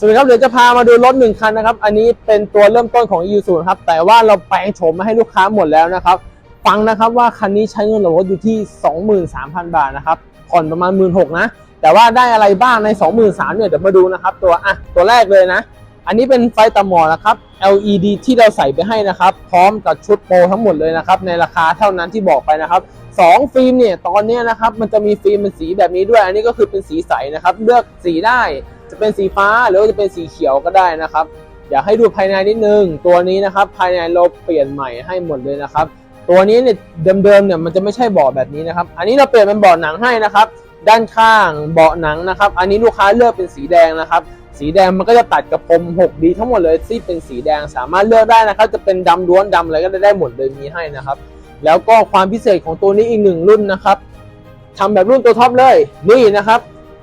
สวัสดีครับเดี๋ยวจะพามาดูรถหนึ่งคันนะครับ อันนี้เป็นตัวเริ่มต้นของ e ูนครับ แต่ว่าเราแปลงโฉมมาให้ลูกค้าหมดแล้วนะครับ ฟังนะครับว่าคันนี้ใช้เงินหลรถอยู่ที่ 23,000 บาทนะครับ ผ่อนประมาณ 1 6ื่นนะ แต่ว่าได้อะไรบ้างใน 23,000เนี่ยเดี๋ยวมาดูนะครับ ตัวอะตัวแรกเลยนะ อันนี้เป็นไฟตาหมอนะครับ LED ที่เราใส่ไปให้นะครับ พร้อมกับชุดโปรทั้งหมดเลยนะครับ ในราคาเท่านั้นที่บอกไปนะครับสองฟิล์มเนี่ยตอนเนี้ยนะครับมันจะมีฟิล์มเป็นสีแบบนี้ด้วย อันนี้ก็คือเป็นสีใสนะครับ เลือกสีได้ จะเป็นสีฟ้าหรือว่าจะเป็นสีเขียวก็ได้นะครับ อยากให้ดูภายในนิดนึง ตัวนี้นะครับภายในเราเปลี่ยนใหม่ให้หมดเลยนะครับ ตัวนี้เนี่ยเดิมๆเนี่ยมันจะไม่ใช่เบาะแบบนี้นะครับ อันนี้เราเปลี่ยนเป็นเบาะหนังให้นะครับ ด้านข้างเบาะหนังนะครับ อันนี้ลูกค้าเลือกเป็นสีแดงนะครับ สีแดงมันก็จะตัดกับพรม 6D ทั้งหมดเลยที่เป็นสีแดงสามารถเลือกได้นะครับ จะเป็นดำล้วนดำอะไรก็ได้หมดเลยมีให้นะครับ แล้วก็ความพิเศษของตัวนี้อีกหนึ่งรุ่นนะครับทำแบบรุ่นตัวท็อปเลยนี่นะครับ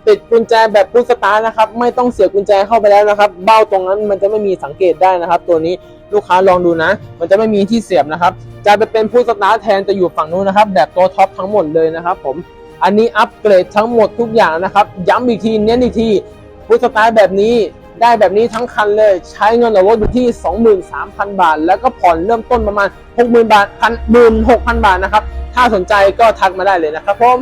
ติดกุญแจแบบพุชสตาร์นะครับ ไม่ต้องเสียบกุญแจเข้าไปแล้วนะครับ เบ้าตรงนั้นมันจะไม่มีสังเกตได้นะครับ ตัวนี้ลูกค้าลองดูนะ มันจะไม่มีที่เสียบนะครับ จะไปเป็นพุชสตาร์แทนจะอยู่ฝั่งนู้นนะครับ แบบตัวท็อปทั้งหมดเลยนะครับผม อันนี้อัปเกรดทั้งหมดทุกอย่างนะครับ ย้ำอีกทีเน้นอีกทีพุชสตาร์แบบนี้ได้แบบนี้ทั้งคันเลยใช้เงินเหลือรถอยู่ที่ 23,000 บาท แล้วก็ผ่อนเริ่มต้นประมาณ 60,000 บาทพันหมื่นหกพันบาทนะครับ ถ้าสนใจก็ทักมาได้เลยนะครับผม